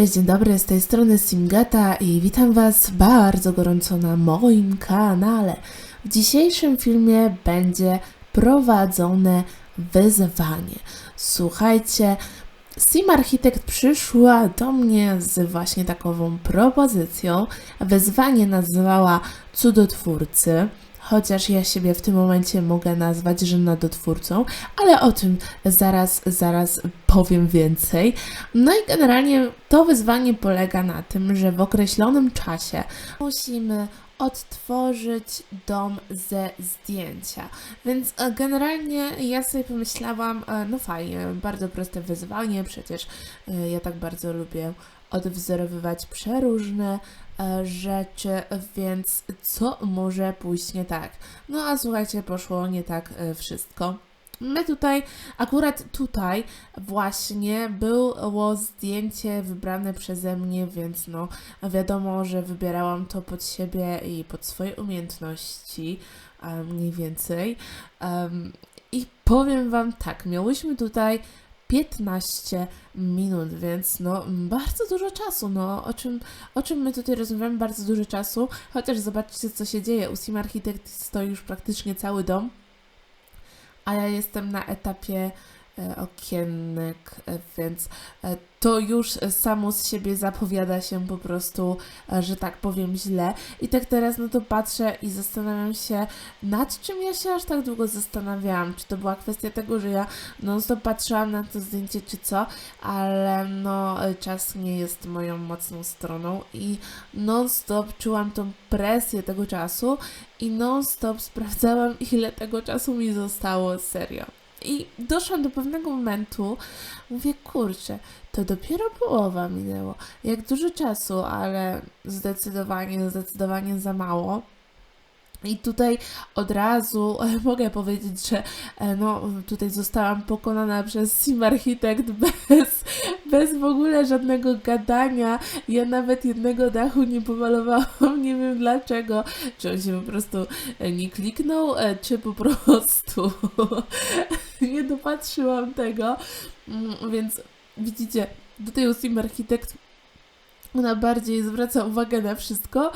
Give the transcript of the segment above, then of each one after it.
Cześć, dzień dobry, z tej strony Simgata i witam Was bardzo gorąco na moim kanale. W dzisiejszym filmie będzie prowadzone wyzwanie. Słuchajcie, Sim Architekt przyszła do mnie z właśnie takową propozycją. Wyzwanie nazwała Cudotwórcy. Chociaż ja siebie w tym momencie mogę nazwać żenadotwórcą, ale o tym zaraz, zaraz powiem więcej. No i generalnie to wyzwanie polega na tym, że w określonym czasie musimy odtworzyć dom ze zdjęcia. Więc e, generalnie ja sobie pomyślałam, e, no fajnie, bardzo proste wyzwanie, przecież e, ja tak bardzo lubię odwzorowywać przeróżne rzeczy, więc co może pójść nie tak? No a słuchajcie, poszło nie tak e, wszystko. My tutaj, akurat tutaj właśnie było zdjęcie wybrane przeze mnie, więc no wiadomo, że wybierałam to pod siebie i pod swoje umiejętności, e, mniej więcej. I powiem Wam tak, miałyśmy tutaj 15 minut, więc no bardzo dużo czasu, no o czym, o czym my tutaj rozmawiamy, bardzo dużo czasu, chociaż zobaczcie co się dzieje, u Sim Architect stoi już praktycznie cały dom, a ja jestem na etapie e, okienek, e, więc e, to już samo z siebie zapowiada się po prostu, że tak powiem, źle. I tak teraz no to patrzę i zastanawiam się, nad czym ja się aż tak długo zastanawiałam. Czy to była kwestia tego, że ja non stop patrzyłam na to zdjęcie, czy co, ale no czas nie jest moją mocną stroną i non stop czułam tą presję tego czasu i non stop sprawdzałam, ile tego czasu mi zostało, serio. I doszłam do pewnego momentu, mówię, kurczę, to dopiero połowa minęło. Jak dużo czasu, ale zdecydowanie, zdecydowanie za mało. I tutaj od razu mogę powiedzieć, że e, no, tutaj zostałam pokonana przez Sim Architect bez, bez w ogóle żadnego gadania. Ja nawet jednego dachu nie pomalowałam, nie wiem dlaczego. Czy on się po prostu e, nie kliknął, e, czy po prostu nie dopatrzyłam tego. Mm, Więc widzicie, tutaj Sim Architect ona bardziej zwraca uwagę na wszystko,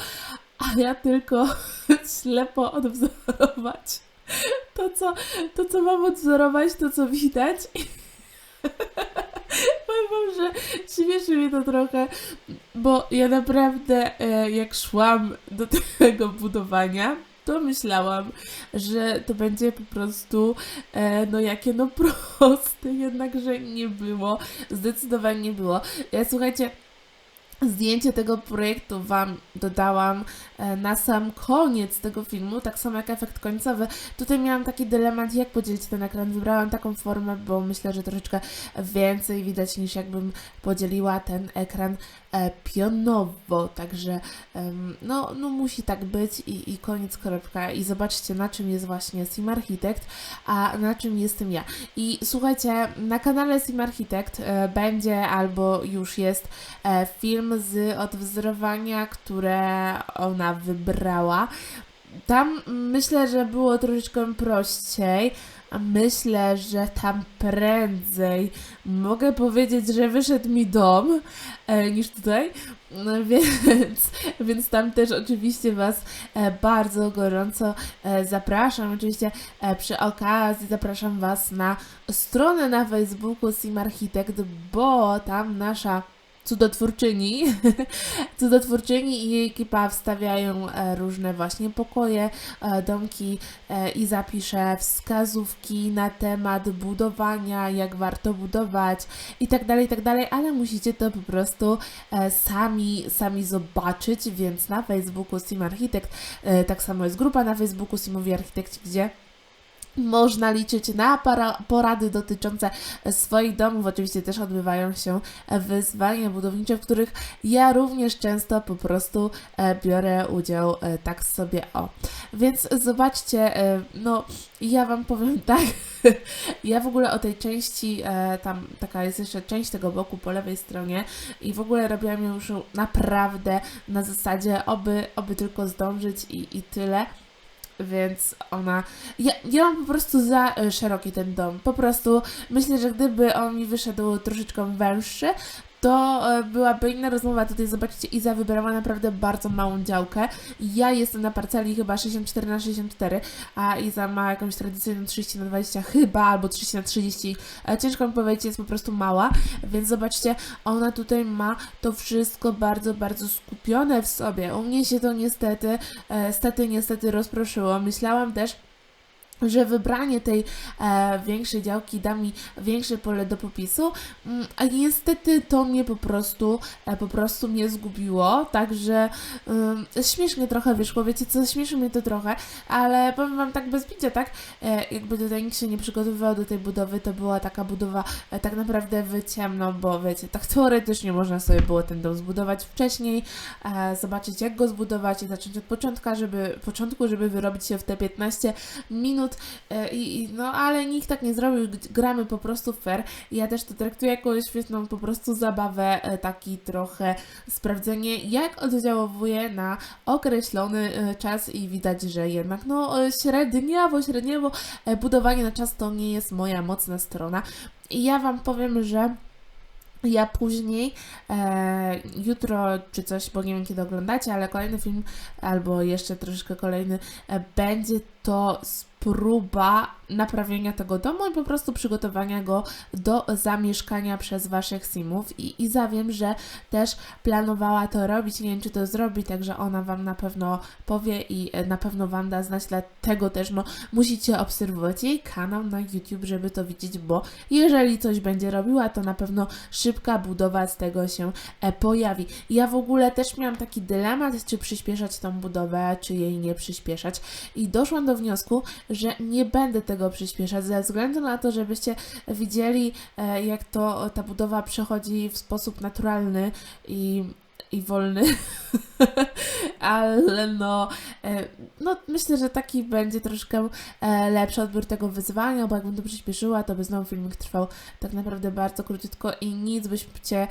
a ja tylko ślepo odwzorować to, co, to, co mam odwzorować, to, co widać. Powiem wam, że śmieszy mnie to trochę, bo ja naprawdę, e, jak szłam do tego budowania, to myślałam, że to będzie po prostu, e, no jakie no proste, jednakże nie było, zdecydowanie nie było. Ja słuchajcie, Zdjęcie tego projektu Wam dodałam e, na sam koniec tego filmu, tak samo jak efekt końcowy. Tutaj miałam taki dylemat, jak podzielić ten ekran. Wybrałam taką formę, bo myślę, że troszeczkę więcej widać niż jakbym podzieliła ten ekran pionowo. Także no, no musi tak być i, i koniec, kropka. I zobaczcie, na czym jest właśnie Sim Architect, a na czym jestem ja. I słuchajcie, na kanale Sim Architect e, będzie albo już jest e, film z odwzorowania, które ona wybrała. Tam myślę, że było troszeczkę prościej. Myślę, że tam prędzej mogę powiedzieć, że wyszedł mi dom e, niż tutaj. No, więc, więc tam też oczywiście Was e, bardzo gorąco e, zapraszam. Oczywiście przy okazji zapraszam Was na stronę na Facebooku Sim Architect, bo tam nasza cudotwórczyni, cudotwórczyni i jej ekipa wstawiają e, różne właśnie pokoje, e, domki e, i zapiszę wskazówki na temat budowania, jak warto budować i tak dalej, i tak dalej, ale musicie to po prostu sami, sami zobaczyć, więc na Facebooku Sim Architect, e, tak samo jest grupa na Facebooku Simowi Architekci, gdzie można liczyć na porady dotyczące swoich domów. Oczywiście też odbywają się wyzwania budownicze, w których ja również często po prostu e, biorę udział e, tak sobie o. Więc zobaczcie, e, no ja Wam powiem tak, ja w ogóle o tej części, tam taka jest jeszcze część tego boku po lewej stronie i w ogóle robiłam ją już naprawdę na zasadzie oby, oby tylko zdążyć i, i tyle. Więc ona. Ja, ja mam po prostu za e, szeroki ten dom. Po prostu myślę, że gdyby on mi wyszedł troszeczkę węższy, to e, byłaby inna rozmowa. Tutaj zobaczcie, Iza wybrała naprawdę bardzo małą działkę. Ja jestem na parceli chyba 64 na 64, a Iza ma jakąś tradycyjną 30 na 20 chyba, albo 30 na 30. E, Ciężko mi powiedzieć, jest po prostu mała, więc zobaczcie, ona tutaj ma to wszystko bardzo, bardzo skupione w sobie. U mnie się to niestety, e, stety, niestety rozproszyło. Myślałam też, że wybranie tej e, większej działki da mi większe pole do popisu, mm, a niestety to mnie po prostu, e, po prostu mnie zgubiło, także ym, śmiesznie trochę wyszło, wiecie co, śmieszy mnie to trochę, ale powiem Wam tak bez bicia, tak, e, jakby tutaj nikt się nie przygotowywał do tej budowy, to była taka budowa e, tak naprawdę w ciemno, bo wiecie, tak teoretycznie można sobie było ten dom zbudować wcześniej, e, zobaczyć jak go zbudować i zacząć od początka, żeby, początku, żeby wyrobić się w te 15 minut, e, i, no ale nikt tak nie zrobił, gramy po prostu fair. Ja też to traktuję jako świetną po prostu zabawę, e, taki trochę sprawdzenie, jak oddziałuje na określony e, czas i widać, że jednak no średniowo, średniowo budowanie na czas to nie jest moja mocna strona. I ja Wam powiem, że ja później, e, jutro czy coś, bo nie wiem kiedy oglądacie, ale kolejny film, albo jeszcze troszeczkę kolejny, e, będzie to próba naprawienia tego domu i po prostu przygotowania go do zamieszkania przez Waszych simów. I Iza wiem, że też planowała to robić, nie wiem czy to zrobi, także ona Wam na pewno powie i e, na pewno Wam da znać, dlatego też no musicie obserwować jej kanał na YouTube, żeby to widzieć, bo jeżeli coś będzie robiła, to na pewno szybka budowa z tego się e, pojawi. Ja w ogóle też miałam taki dylemat, czy przyspieszać tą budowę, czy jej nie przyspieszać i doszłam do wniosku, że nie będę tego przyspieszać ze względu na to, żebyście widzieli, e, jak to ta budowa przechodzi w sposób naturalny i i wolny, ale no, e, no myślę, że taki będzie troszkę e, lepszy odbiór tego wyzwania, bo jakbym to przyspieszyła, to by znowu filmik trwał tak naprawdę bardzo króciutko i nic byście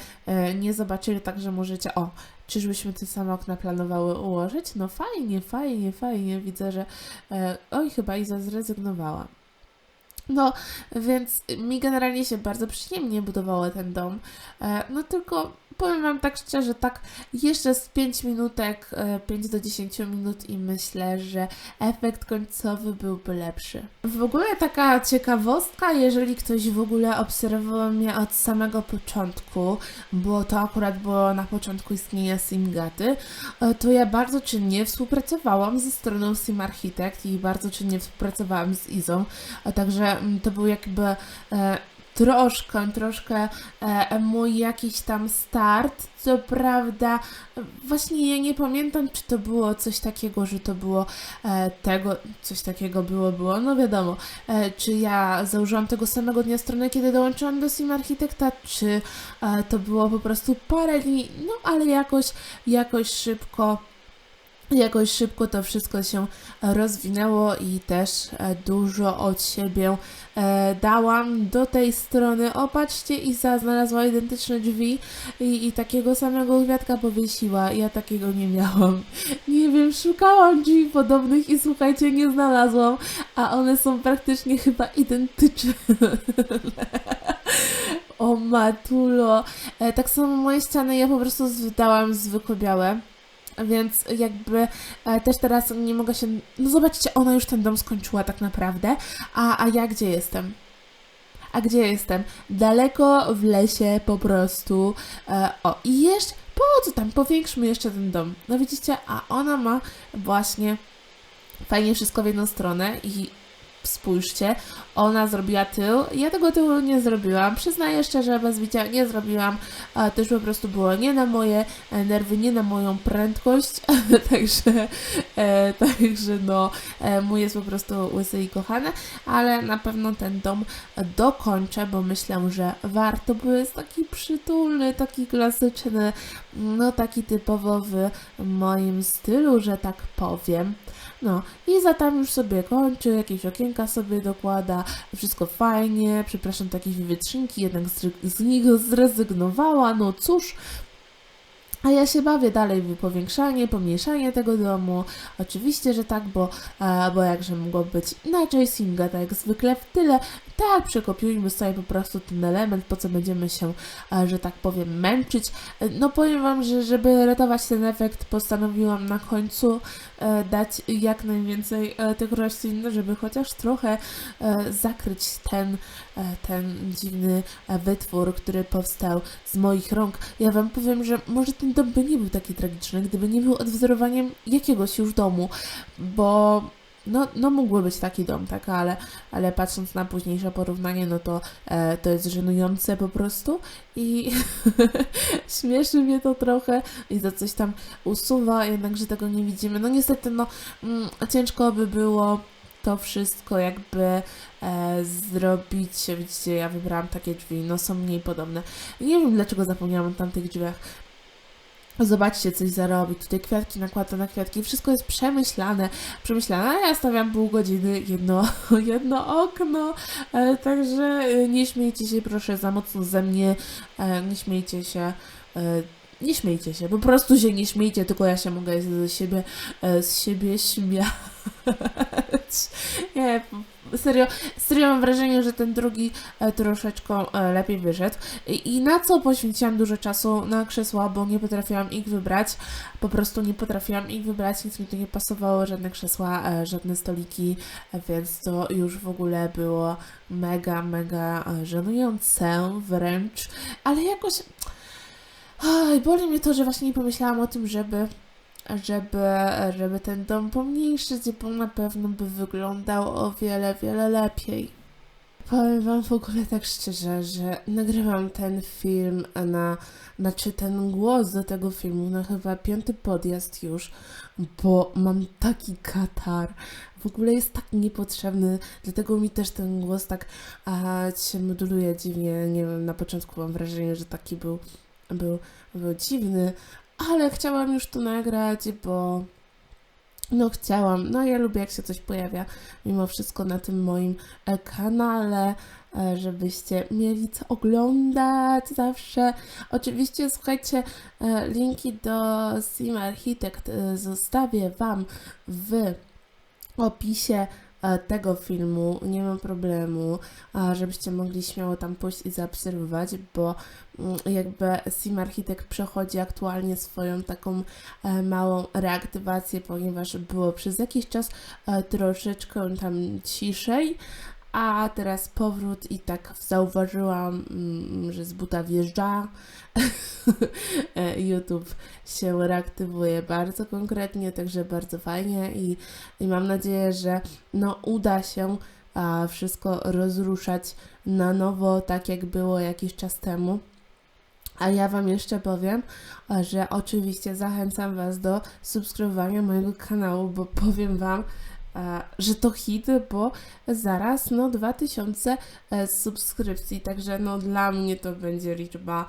nie zobaczyli, także możecie, o, czyżbyśmy te same okna planowały ułożyć? No fajnie, fajnie, fajnie, widzę, że e, oj, chyba Iza zrezygnowała. No, więc mi generalnie się bardzo przyjemnie budowało ten dom. E, no tylko powiem Wam tak szczerze, tak jeszcze z 5 minutek, e, 5 do 10 minut i myślę, że efekt końcowy byłby lepszy. W ogóle taka ciekawostka, jeżeli ktoś w ogóle obserwował mnie od samego początku, bo to akurat było na początku istnienia Simgaty, e, to ja bardzo czynnie współpracowałam ze stroną Sim Architect i bardzo czynnie współpracowałam z Izą, a także mm, to był jakby e, troszkę, troszkę e, mój jakiś tam start. Co prawda, właśnie ja nie pamiętam, czy to było coś takiego, że to było e, tego, coś takiego było, było, no wiadomo, e, czy ja założyłam tego samego dnia stronę, kiedy dołączyłam do Sim Architekta, czy e, to było po prostu parę dni, no ale jakoś, jakoś szybko Jakoś szybko to wszystko się rozwinęło i też e, dużo od siebie e, dałam do tej strony. O, patrzcie, Isa znalazła identyczne drzwi i, i takiego samego kwiatka powiesiła. Ja takiego nie miałam. Nie wiem, szukałam drzwi podobnych i słuchajcie, nie znalazłam, a one są praktycznie chyba identyczne. O matulo. E, tak samo moje ściany ja po prostu dałam zwykobiałe. Więc jakby e, też teraz nie mogę się. No zobaczcie, ona już ten dom skończyła tak naprawdę. A, a ja gdzie jestem? A gdzie jestem? Daleko w lesie po prostu. E, o, i jeszcze. Po co tam? Powiększmy jeszcze ten dom. No widzicie, a ona ma właśnie fajnie wszystko w jedną stronę i spójrzcie, ona zrobiła tył, ja tego tyłu nie zrobiłam, przyznaję szczerze, bez bicia nie zrobiłam, a też po prostu było nie na moje e, nerwy, nie na moją prędkość, także, e, także no, e, mój jest po prostu łysy i kochany, ale na pewno ten dom dokończę, bo myślę, że warto, bo jest taki przytulny, taki klasyczny, no taki typowo w moim stylu, że tak powiem. No i za tam już sobie kończy, jakieś okienka sobie dokłada, wszystko fajnie, przepraszam, takie wytrzynki, jednak z, z nich zrezygnowała, no cóż. A ja się bawię dalej w powiększanie, pomniejszanie tego domu. Oczywiście, że tak, bo, e, bo jakże mogło być inaczej. Singa, tak jak zwykle w tyle. Tak, przekopiujmy sobie po prostu ten element, po co będziemy się, e, że tak powiem, męczyć. E, No powiem Wam, że żeby ratować ten efekt, postanowiłam na końcu e, dać jak najwięcej e, tych roślin, żeby chociaż trochę e, zakryć ten, e, ten dziwny e, wytwór, który powstał z moich rąk. Ja Wam powiem, że może ten dom by nie był taki tragiczny, gdyby nie był odwzorowaniem jakiegoś już domu, bo no, no mógłby być taki dom, tak, ale, ale patrząc na późniejsze porównanie, no to e, to jest żenujące po prostu i śmieszy mnie to trochę i to coś tam usuwa, jednakże tego nie widzimy. No niestety, no mm, ciężko by było to wszystko jakby e, zrobić. Widzicie, ja wybrałam takie drzwi, no są mniej podobne. Nie wiem dlaczego zapomniałam o tamtych drzwiach. Zobaczcie, coś zarobić. Tutaj kwiatki nakłada na kwiatki. Wszystko jest przemyślane. Przemyślane. A ja stawiam pół godziny, jedno, jedno okno. E, także e, nie śmiejcie się proszę za mocno ze mnie. E, nie śmiejcie się. E, nie śmiejcie się, po prostu się nie śmiejcie, tylko ja się mogę z siebie, e, z siebie śmiać. Nie, serio, serio mam wrażenie, że ten drugi e, troszeczkę e, lepiej wyszedł. I, na co poświęciłam dużo czasu? Na krzesła, bo nie potrafiłam ich wybrać. Po prostu nie potrafiłam ich wybrać, nic mi tu nie pasowało, żadne krzesła, e, żadne stoliki, więc to już w ogóle było mega, mega żenujące wręcz. Ale jakoś... Oj, boli mnie to, że właśnie nie pomyślałam o tym, żeby żeby, żeby ten dom pomniejszyć, bo na pewno by wyglądał o wiele, wiele lepiej. Powiem Wam w ogóle tak szczerze, że nagrywam ten film na, znaczy ten głos do tego filmu na chyba piąty podjazd już, bo mam taki katar. W ogóle jest tak niepotrzebny, dlatego mi też ten głos tak a, się moduluje dziwnie. Nie wiem, na początku mam wrażenie, że taki był, był, był dziwny, ale chciałam już to nagrać, bo no chciałam, no ja lubię jak się coś pojawia mimo wszystko na tym moim e, kanale, e, żebyście mieli co oglądać zawsze. Oczywiście słuchajcie, e, linki do Sim Architect zostawię Wam w opisie tego filmu, nie ma problemu, a żebyście mogli śmiało tam pójść i zaobserwować, bo mm, jakby Sim Architect przechodzi aktualnie swoją taką e, małą reaktywację, ponieważ było przez jakiś czas e, troszeczkę tam ciszej, a teraz powrót i tak zauważyłam, mm, że z buta wjeżdża. YouTube się reaktywuje bardzo konkretnie, także bardzo fajnie i, i mam nadzieję, że no, uda się a, wszystko rozruszać na nowo, tak jak było jakiś czas temu. A ja Wam jeszcze powiem, że oczywiście zachęcam Was do subskrybowania mojego kanału, bo powiem Wam, że to hit, bo zaraz no 2000 e, subskrypcji, także no dla mnie to będzie liczba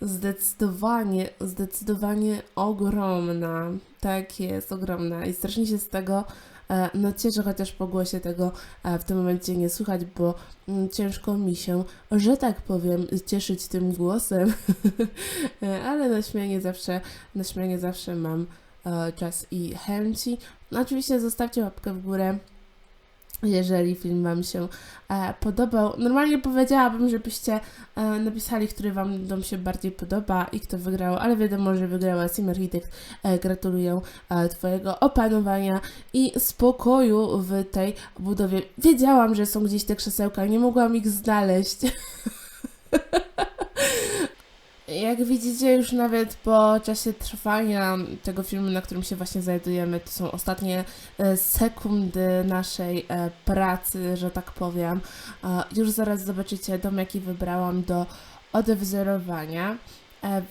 zdecydowanie, zdecydowanie ogromna. Tak jest, ogromna i strasznie się z tego e, no cieszę, chociaż po głosie tego e, w tym momencie nie słychać, bo mm, ciężko mi się, że tak powiem, cieszyć tym głosem, ale na śmianie zawsze, na śmianie zawsze mam czas i chęci. No, oczywiście zostawcie łapkę w górę, jeżeli film Wam się e, podobał. Normalnie powiedziałabym, żebyście e, napisali, który Wam dom się bardziej podoba i kto wygrał, ale wiadomo, że wygrała Sim. E, gratuluję e, Twojego opanowania i spokoju w tej budowie. Wiedziałam, że są gdzieś te krzesełka, nie mogłam ich znaleźć. Jak widzicie, już nawet po czasie trwania tego filmu, na którym się właśnie znajdujemy, to są ostatnie e, sekundy naszej e, pracy, że tak powiem. E, Już zaraz zobaczycie dom, jaki wybrałam do odwzorowania.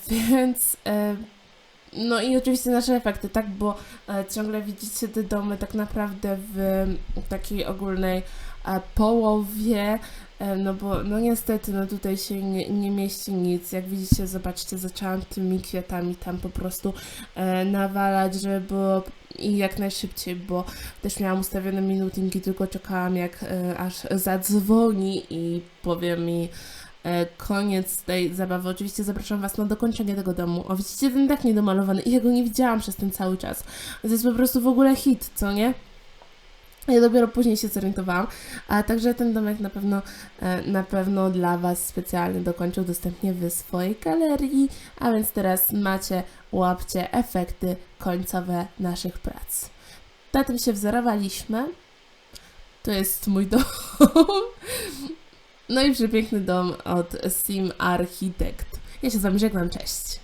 Więc. No i oczywiście nasze efekty, tak? Bo e, ciągle widzicie te domy tak naprawdę w takiej ogólnej e, połowie. E, No bo no niestety no tutaj się nie, nie mieści nic. Jak widzicie, zobaczcie, zaczęłam tymi kwiatami tam po prostu e, nawalać, żeby było i jak najszybciej, bo też miałam ustawione minutinki, tylko czekałam jak e, aż zadzwoni i powie mi koniec tej zabawy. Oczywiście zapraszam Was na dokończenie tego domu. O, widzicie, ten tak niedomalowany i ja go nie widziałam przez ten cały czas. To jest po prostu w ogóle hit, co nie? Ja dopiero później się zorientowałam, a także ten domek na pewno, e, na pewno dla Was specjalnie dokończę, udostępnię w swojej galerii, a więc teraz macie, łapcie efekty końcowe naszych prac. Na tym się wzorowaliśmy. To jest mój dom. No i przepiękny dom od Sim Architect. Ja się z Wami żegnam, cześć.